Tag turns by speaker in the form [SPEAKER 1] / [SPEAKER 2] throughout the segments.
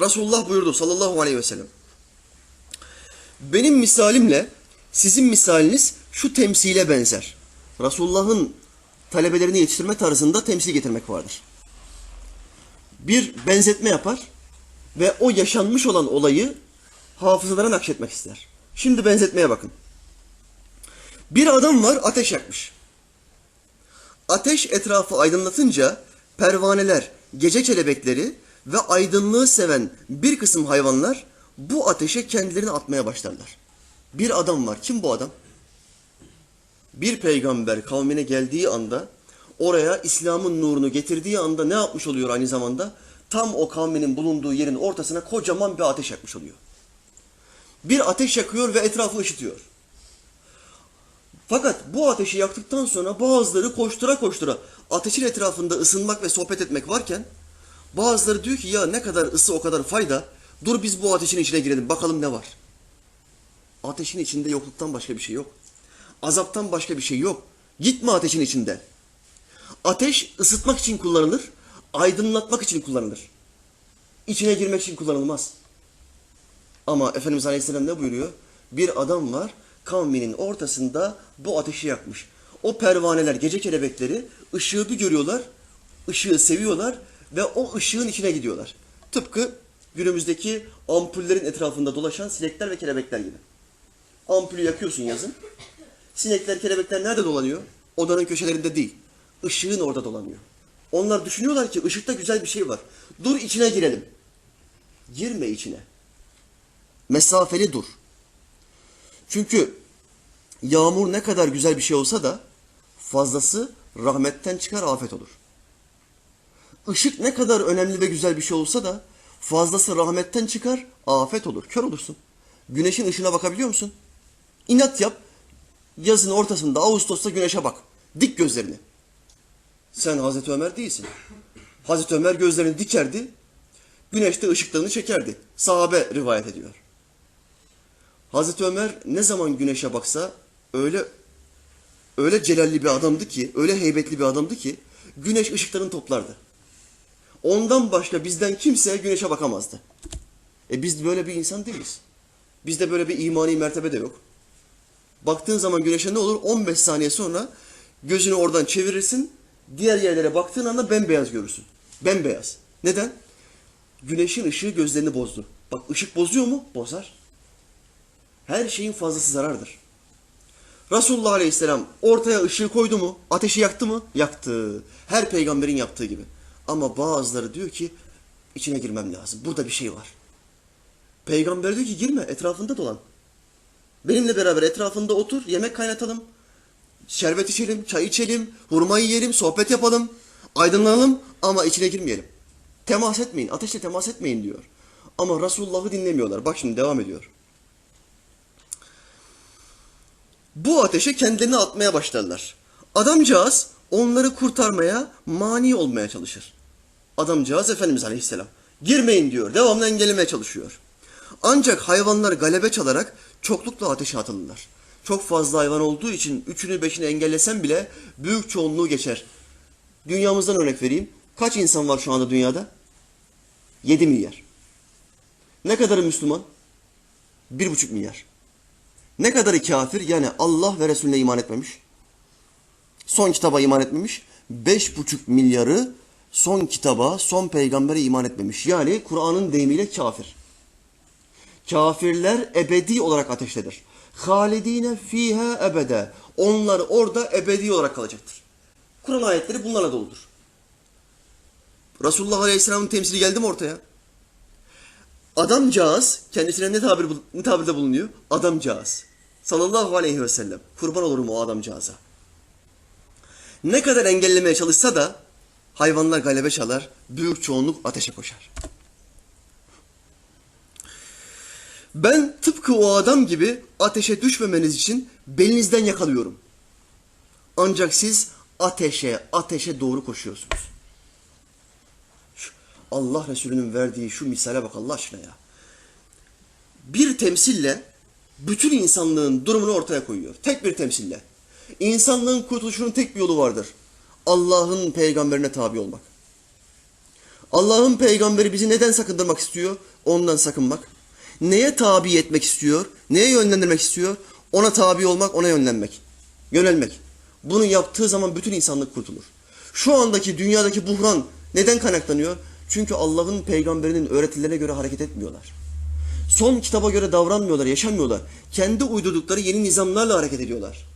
[SPEAKER 1] Resulullah buyurdu sallallahu aleyhi ve sellem. Benim misalimle sizin misaliniz şu temsile benzer. Resulullah'ın talebelerini yetiştirme tarzında temsil getirmek vardır. Bir benzetme yapar ve o yaşanmış olan olayı hafızalara nakşetmek ister. Şimdi benzetmeye bakın. Bir adam var ateş yakmış. Ateş etrafı aydınlatınca pervaneler, gece kelebekleri ve aydınlığı seven bir kısım hayvanlar bu ateşe kendilerini atmaya başlarlar. Bir adam var. Kim bu adam? Bir peygamber kavmine geldiği anda oraya İslam'ın nurunu getirdiği anda ne yapmış oluyor aynı zamanda? Tam o kavminin bulunduğu yerin ortasına kocaman bir ateş yakmış oluyor. Bir ateş yakıyor ve etrafı ışıtıyor. Fakat bu ateşi yaktıktan sonra bazıları koştura koştura ateşin etrafında ısınmak ve sohbet etmek varken bazıları diyor ki ya ne kadar ısı o kadar fayda. Dur biz bu ateşin içine girelim bakalım ne var. Ateşin içinde yokluktan başka bir şey yok. Azaptan başka bir şey yok. Gitme ateşin içinde. Ateş ısıtmak için kullanılır, aydınlatmak için kullanılır. İçine girmek için kullanılmaz. Ama Efendimiz Aleyhisselam ne buyuruyor? Bir adam var kavminin ortasında bu ateşi yakmış. O pervaneler, gece kelebekleri ışığı bir görüyorlar, ışığı seviyorlar ve o ışığın içine gidiyorlar. Tıpkı günümüzdeki ampullerin etrafında dolaşan sinekler ve kelebekler gibi. Ampulü yakıyorsun yazın. Sinekler, kelebekler nerede dolanıyor? Odanın köşelerinde değil. Işığın orada dolanıyor. Onlar düşünüyorlar ki ışıkta güzel bir şey var. Dur içine girelim. Girme içine. Mesafeli dur. Çünkü yağmur ne kadar güzel bir şey olsa da fazlası rahmetten çıkar afet olur. Işık ne kadar önemli ve güzel bir şey olsa da fazlası rahmetten çıkar afet olur. Kör olursun. Güneşin ışığına bakabiliyor musun? İnat yap. Yazın ortasında Ağustos'ta güneşe bak. Dik gözlerini. Sen Hazreti Ömer değilsin. Hazreti Ömer gözlerini dikerdi. Güneşte ışıklarını çekerdi. Sahabe rivayet ediyor. Hazreti Ömer ne zaman güneşe baksa öyle öyle celalli bir adamdı ki, öyle heybetli bir adamdı ki güneş ışıklarını toplardı. Ondan başka bizden kimse güneşe bakamazdı. E biz böyle bir insan değiliz. Bizde böyle bir imani mertebe de yok. Baktığın zaman güneşe ne olur? 15 saniye sonra gözünü oradan çevirirsin. Diğer yerlere baktığın anda bembeyaz görürsün. Bembeyaz. Neden? Güneşin ışığı gözlerini bozdu. Bak ışık bozuyor mu? Bozar. Her şeyin fazlası zarardır. Resulullah Aleyhisselam ortaya ışığı koydu mu? Ateşi yaktı mı? Yaktı. Her peygamberin yaptığı gibi. Ama bazıları diyor ki içine girmem lazım. Burada bir şey var. Peygamber diyor ki girme etrafında dolan. Benimle beraber etrafında otur, yemek kaynatalım. Şerbet içelim, çay içelim, hurma yiyelim, sohbet yapalım. Aydınlanalım ama içine girmeyelim. Temas etmeyin, ateşle temas etmeyin diyor. Ama Resulullah'ı dinlemiyorlar. Bak şimdi devam ediyor. Bu ateşe kendilerini atmaya başlarlar. Adamcağız onları kurtarmaya mani olmaya çalışır. Adamcağız Efendimiz Aleyhisselam. Girmeyin diyor. Devamlı engellemeye çalışıyor. Ancak hayvanlar galebe çalarak çoklukla ateşe atılırlar. Çok fazla hayvan olduğu için üçünü beşini engellesen bile büyük çoğunluğu geçer. Dünyamızdan örnek vereyim. Kaç insan var şu anda dünyada? 7 milyar. Ne kadarı Müslüman? 1,5 milyar. Ne kadarı kafir? Yani Allah ve Resulüne iman etmemiş. Son kitaba iman etmemiş. 5,5 milyarı son kitaba, son peygambere iman etmemiş. Yani Kur'an'ın deyimiyle kafir. Kafirler ebedi olarak ateştedir. Halidine fiha ebede. Onlar orada ebedi olarak kalacaktır. Kur'an ayetleri bunlarla doludur. Resulullah Aleyhisselam'ın temsili geldi mi ortaya? Adamcağız, kendisine ne, tabir, ne tabirde bulunuyor? Adamcağız. Sallallahu aleyhi ve sellem. Kurban olurum o adamcağıza. Ne kadar engellemeye çalışsa da hayvanlar galebe çalar, büyük çoğunluk ateşe koşar. Ben tıpkı o adam gibi ateşe düşmemeniz için belinizden yakalıyorum. Ancak siz ateşe, ateşe doğru koşuyorsunuz. Şu Allah Resulü'nün verdiği şu misale bak Allah aşkına ya. Bir temsille bütün insanlığın durumunu ortaya koyuyor. Tek bir temsille. İnsanlığın kurtuluşunun tek bir yolu vardır. Allah'ın peygamberine tabi olmak. Allah'ın peygamberi bizi neden sakındırmak istiyor? Ondan sakınmak. Neye tabi etmek istiyor? Neye yönlendirmek istiyor? Ona tabi olmak, ona yönlenmek. Yönelmek. Bunu yaptığı zaman bütün insanlık kurtulur. Şu andaki dünyadaki buhran neden kaynaklanıyor? Çünkü Allah'ın peygamberinin öğretilerine göre hareket etmiyorlar. Son kitaba göre davranmıyorlar, yaşamıyorlar. Kendi uydurdukları yeni nizamlarla hareket ediyorlar.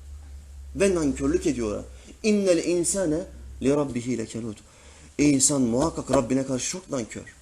[SPEAKER 1] Ve nankörlük ediyorlar. İnnel insane li rabbihi lekenut. İnsan muhakkak Rabbine karşı çok nankör.